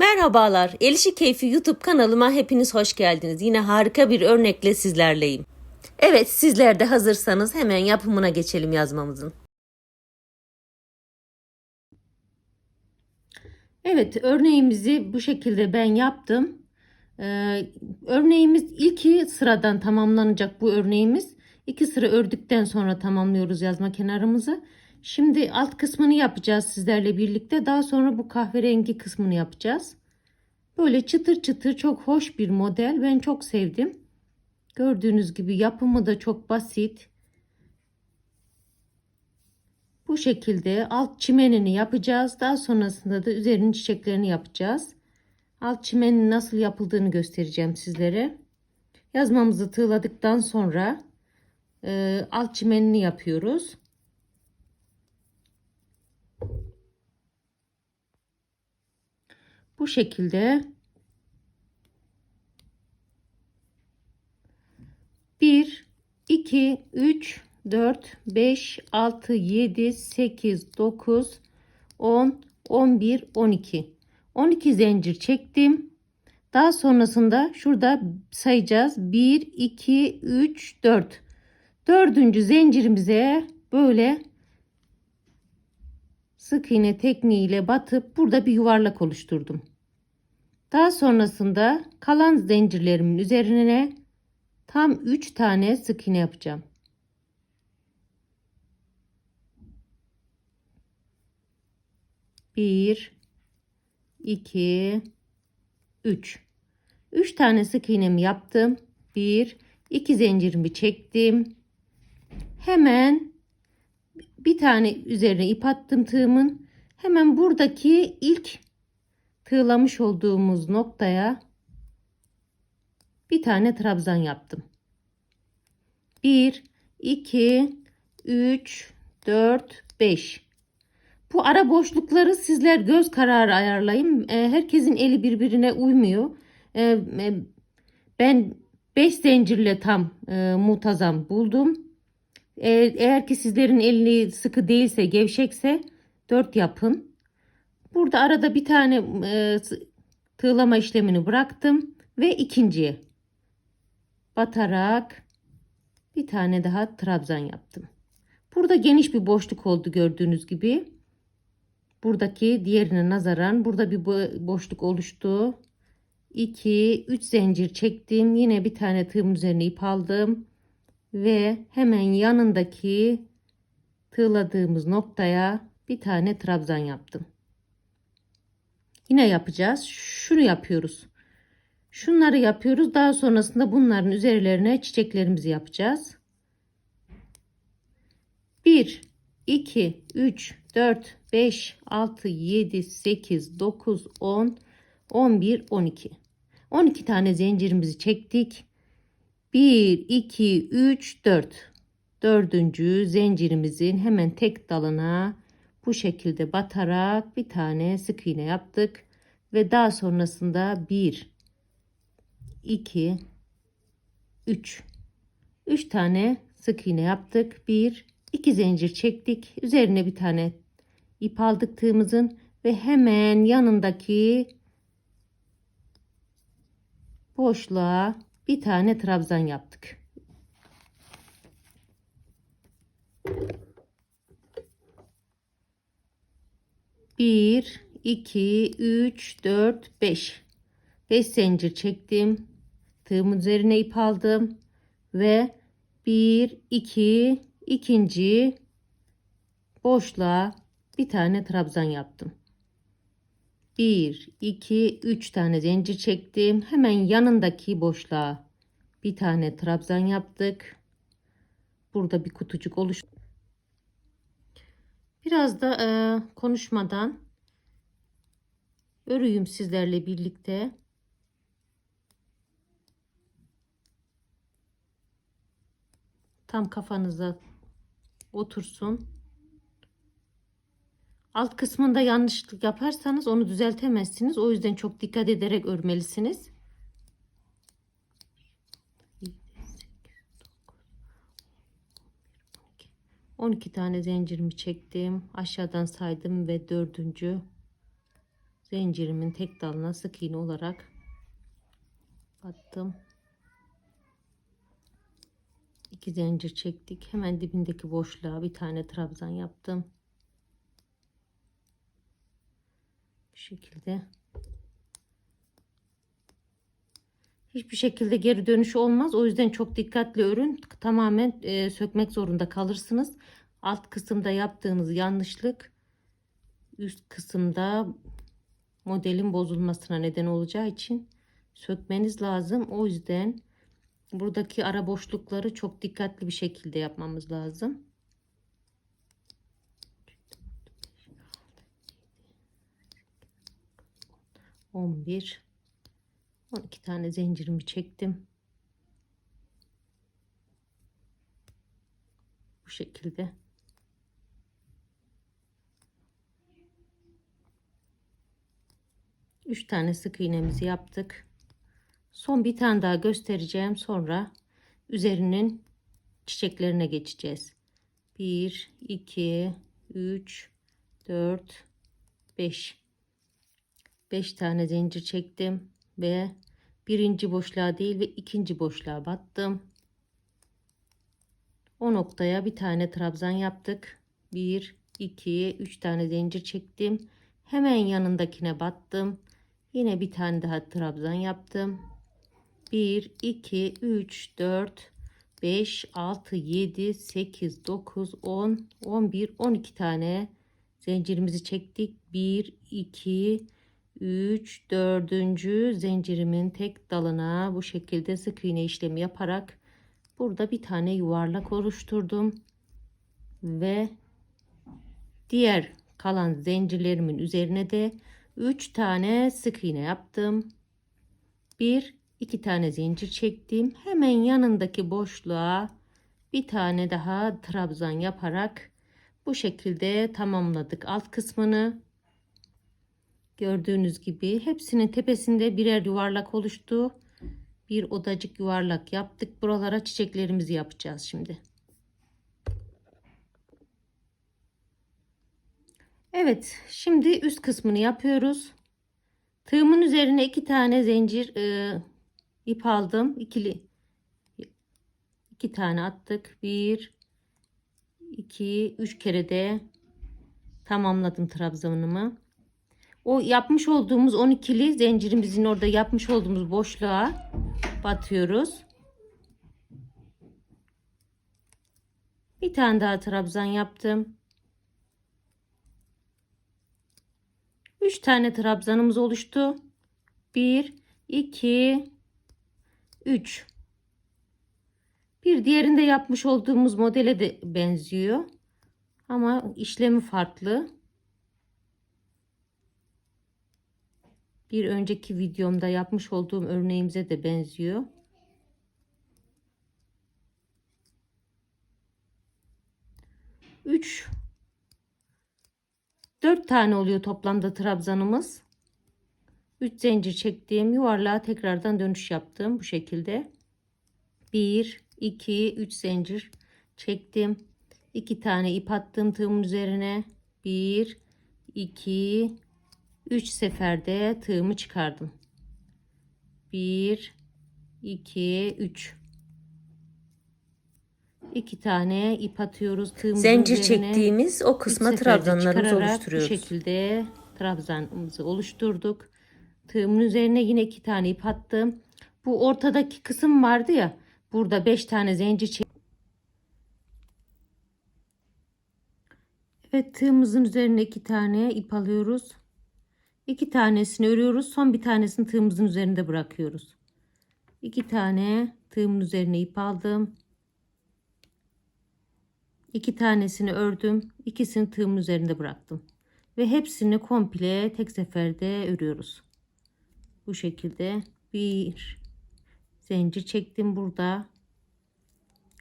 Merhabalar, Elişi Keyfi YouTube kanalıma hepiniz hoş geldiniz. Yine harika bir örnekle sizlerleyim. Evet, sizler de hazırsanız hemen yapımına geçelim yazmamızın. Evet, örneğimizi bu şekilde ben yaptım. Ee, örneğimiz ilki sıradan tamamlanacak bu örneğimiz. İki sıra ördükten sonra tamamlıyoruz yazma kenarımızı. Şimdi alt kısmını yapacağız sizlerle birlikte. Daha sonra bu kahverengi kısmını yapacağız. Böyle çıtır çıtır çok hoş bir model. Ben çok sevdim. Gördüğünüz gibi yapımı da çok basit. Bu şekilde alt çimenini yapacağız. Daha sonrasında da üzerinin çiçeklerini yapacağız. Alt çimenin nasıl yapıldığını göstereceğim sizlere. Yazmamızı tığladıktan sonra e, alt çimenini yapıyoruz. Bu şekilde bir, iki, üç, dört, beş, altı, yedi, sekiz, dokuz, on, on bir, on iki. 12 zincir çektim. Daha sonrasında şurada sayacağız. 1, 2, 3, 4. Dördüncü zincirimize böyle sık iğne tekniğiyle batıp burada bir yuvarlak oluşturdum. Daha sonrasında kalan zincirlerimin üzerine tam 3 tane sık iğne yapacağım. Bir, 2 3 3 tane sık iğnemi yaptım. 1 2 zincirimi çektim. Hemen bir tane üzerine ip attım tığımın. Hemen buradaki ilk tığlamış olduğumuz noktaya bir tane trabzan yaptım 1 2 3 4 5 bu ara boşlukları sizler göz kararı ayarlayın. E, herkesin eli birbirine uymuyor. E, e, ben 5 zincirle tam mutazam buldum. Eğer ki sizlerin eli sıkı değilse, gevşekse 4 yapın. Burada arada bir tane e, tığlama işlemini bıraktım ve ikinciye batarak bir tane daha trabzan yaptım. Burada geniş bir boşluk oldu gördüğünüz gibi buradaki diğerine nazaran burada bir boşluk oluştu. 2 3 zincir çektim. Yine bir tane tığım üzerine ip aldım ve hemen yanındaki tığladığımız noktaya bir tane trabzan yaptım. Yine yapacağız. Şunu yapıyoruz. Şunları yapıyoruz. Daha sonrasında bunların üzerlerine çiçeklerimizi yapacağız. 1 2 3 4 5 6 7 8 9 10 11 12 12 tane zincirimizi çektik 1 2 3 4 dördüncü zincirimizin hemen tek dalına bu şekilde batarak bir tane sık iğne yaptık ve daha sonrasında 1 2 3 3 tane sık iğne yaptık. 1 2 zincir çektik. Üzerine bir tane ip aldık tığımızın ve hemen yanındaki boşluğa bir tane trabzan yaptık. Bir, iki, üç, dört, beş. Beş zincir çektim. Tığımın üzerine ip aldım ve bir, iki, ikinci boşluğa bir tane trabzan yaptım. 1 2 3 tane zincir çektim. Hemen yanındaki boşluğa bir tane trabzan yaptık. Burada bir kutucuk oluştu. Biraz da e, konuşmadan örüyüm sizlerle birlikte. Tam kafanıza otursun. Alt kısmında yanlışlık yaparsanız onu düzeltemezsiniz. O yüzden çok dikkat ederek örmelisiniz. 12 tane zincirimi çektim. Aşağıdan saydım ve dördüncü zincirimin tek dalına sık iğne olarak battım. İki zincir çektik. Hemen dibindeki boşluğa bir tane trabzan yaptım. Bu şekilde. Hiçbir şekilde geri dönüşü olmaz. O yüzden çok dikkatli örün. Tamamen e, sökmek zorunda kalırsınız. Alt kısımda yaptığınız yanlışlık üst kısımda modelin bozulmasına neden olacağı için sökmeniz lazım. O yüzden buradaki ara boşlukları çok dikkatli bir şekilde yapmamız lazım. On bir, on iki tane zincirimi çektim. Bu şekilde. Üç tane sık iğnemizi yaptık. Son bir tane daha göstereceğim. Sonra üzerinin çiçeklerine geçeceğiz. 1, 2, 3, 4, 5. 5 tane zincir çektim ve birinci boşluğa değil ve ikinci boşluğa battım. O noktaya bir tane trabzan yaptık. 1, 2, 3 tane zincir çektim. Hemen yanındakine battım. Yine bir tane daha trabzan yaptım. 1, 2, 3, 4, 5, 6, 7, 8, 9, 10, 11, 12 tane zincirimizi çektik. 1, 2, 3, 4. zincirimin tek dalına bu şekilde sık iğne işlemi yaparak burada bir tane yuvarlak oluşturdum. Ve diğer kalan zincirlerimin üzerine de 3 tane sık iğne yaptım. 1 2 tane zincir çektim. Hemen yanındaki boşluğa bir tane daha trabzan yaparak bu şekilde tamamladık alt kısmını. Gördüğünüz gibi hepsinin tepesinde birer yuvarlak oluştu. Bir odacık yuvarlak yaptık. Buralara çiçeklerimizi yapacağız şimdi. Evet, şimdi üst kısmını yapıyoruz. Tığımın üzerine iki tane zincir e, ip aldım. ikili iki tane attık. Bir, iki, üç kere de tamamladım trabzanımı. O yapmış olduğumuz 12'li zincirimizin orada yapmış olduğumuz boşluğa batıyoruz. Bir tane daha trabzan yaptım. 3 tane trabzanımız oluştu. 1 2 3 Bir diğerinde yapmış olduğumuz modele de benziyor. Ama işlemi farklı. Bir önceki videomda yapmış olduğum örneğimize de benziyor. Üç 4 tane oluyor toplamda trabzanımız. 3 zincir çektiğim yuvarlığa tekrardan dönüş yaptım bu şekilde. 1 2 3 zincir çektim. 2 tane ip attım tığımın üzerine. 1 2 3 seferde tığımı çıkardım. 1 2 3 iki tane ip atıyoruz. Tığımızın Zincir üzerine çektiğimiz o kısma trabzanlarımızı oluşturuyoruz. Bu şekilde trabzanımızı oluşturduk. Tığımın üzerine yine iki tane ip attım. Bu ortadaki kısım vardı ya. Burada beş tane zincir çek. Evet tığımızın üzerine iki tane ip alıyoruz. İki tanesini örüyoruz. Son bir tanesini tığımızın üzerinde bırakıyoruz. İki tane tığımın üzerine ip aldım. İki tanesini ördüm. ikisini tığımın üzerinde bıraktım. Ve hepsini komple tek seferde örüyoruz. Bu şekilde bir zincir çektim burada.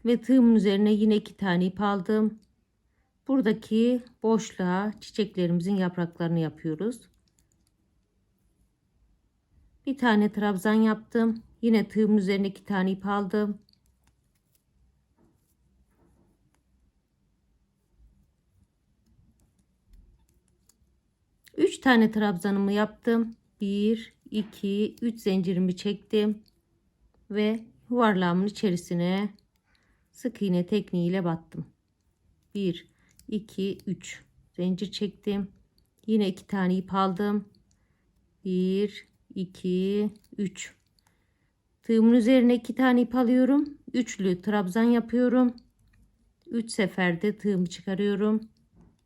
Ve tığımın üzerine yine iki tane ip aldım. Buradaki boşluğa çiçeklerimizin yapraklarını yapıyoruz. Bir tane trabzan yaptım. Yine tığımın üzerine iki tane ip aldım. 3 3 tane trabzanımı yaptım. 1, 2, 3 zincirimi çektim. Ve yuvarlağımın içerisine sık iğne tekniğiyle battım. 1, 2, 3 zincir çektim. Yine iki tane ip aldım. 1, 2, 3. Tığımın üzerine iki tane ip alıyorum. Üçlü trabzan yapıyorum. 3 seferde tığımı çıkarıyorum.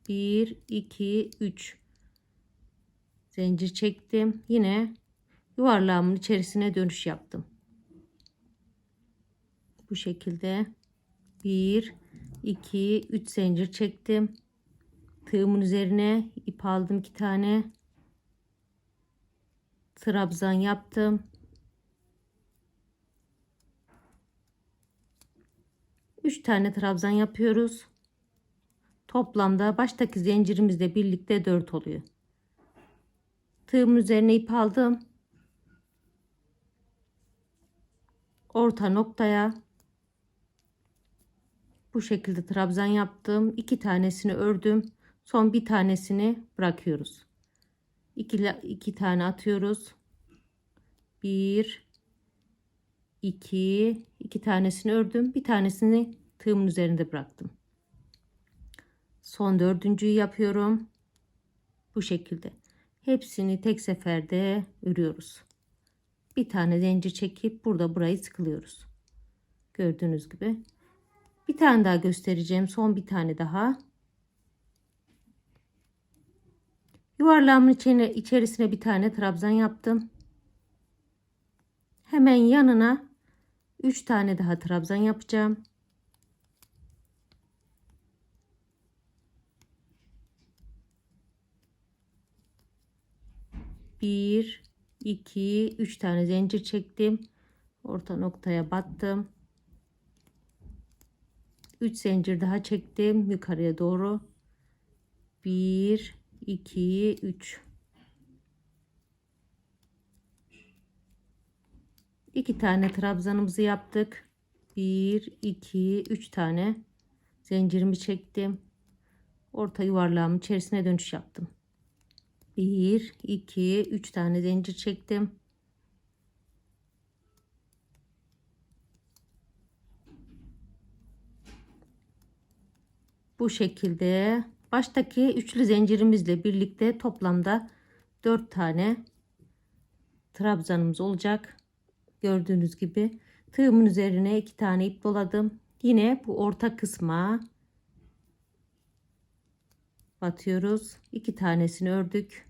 1, 2, 3. Zincir çektim. Yine yuvarlağımın içerisine dönüş yaptım. Bu şekilde 1, 2, 3 zincir çektim. Tığımın üzerine ip aldım iki tane. Trabzan yaptım. 3 tane trabzan yapıyoruz. Toplamda baştaki zincirimizle birlikte 4 oluyor. Tığımın üzerine ip aldım. Orta noktaya bu şekilde trabzan yaptım. İki tanesini ördüm. Son bir tanesini bırakıyoruz. İki, iki tane atıyoruz. Bir, iki, iki tanesini ördüm. Bir tanesini tığımın üzerinde bıraktım. Son dördüncüyü yapıyorum. Bu şekilde. Hepsini tek seferde örüyoruz. Bir tane zincir çekip burada burayı sıkılıyoruz. Gördüğünüz gibi. Bir tane daha göstereceğim. Son bir tane daha. Yuvarlağımın içine, içerisine bir tane trabzan yaptım. Hemen yanına 3 tane daha trabzan yapacağım. Bir, iki, üç tane zincir çektim. Orta noktaya battım. 3 zincir daha çektim yukarıya doğru. 1 2 3 2 tane trabzanımızı yaptık. 1 2 3 tane zincirimi çektim. Orta yuvarlağımın içerisine dönüş yaptım. 1 2 3 tane zincir çektim. bu şekilde baştaki üçlü zincirimizle birlikte toplamda 4 tane trabzanımız olacak. Gördüğünüz gibi tığımın üzerine iki tane ip doladım. Yine bu orta kısma batıyoruz. iki tanesini ördük.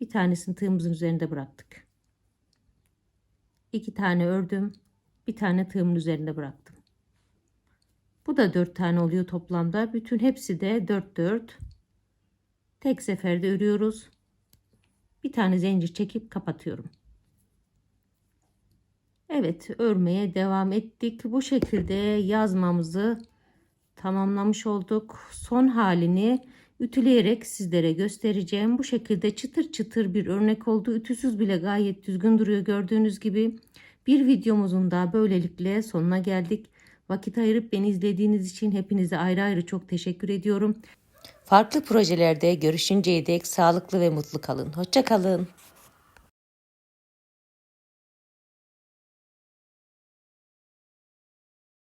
Bir tanesini tığımızın üzerinde bıraktık. İki tane ördüm. Bir tane tığımın üzerinde bıraktım. Bu da 4 tane oluyor toplamda. Bütün hepsi de 4 4. Tek seferde örüyoruz. Bir tane zincir çekip kapatıyorum. Evet örmeye devam ettik. Bu şekilde yazmamızı tamamlamış olduk. Son halini ütüleyerek sizlere göstereceğim. Bu şekilde çıtır çıtır bir örnek oldu. Ütüsüz bile gayet düzgün duruyor gördüğünüz gibi. Bir videomuzun da böylelikle sonuna geldik. Vakit ayırıp beni izlediğiniz için hepinize ayrı ayrı çok teşekkür ediyorum. Farklı projelerde görüşünceye dek sağlıklı ve mutlu kalın. Hoşça kalın.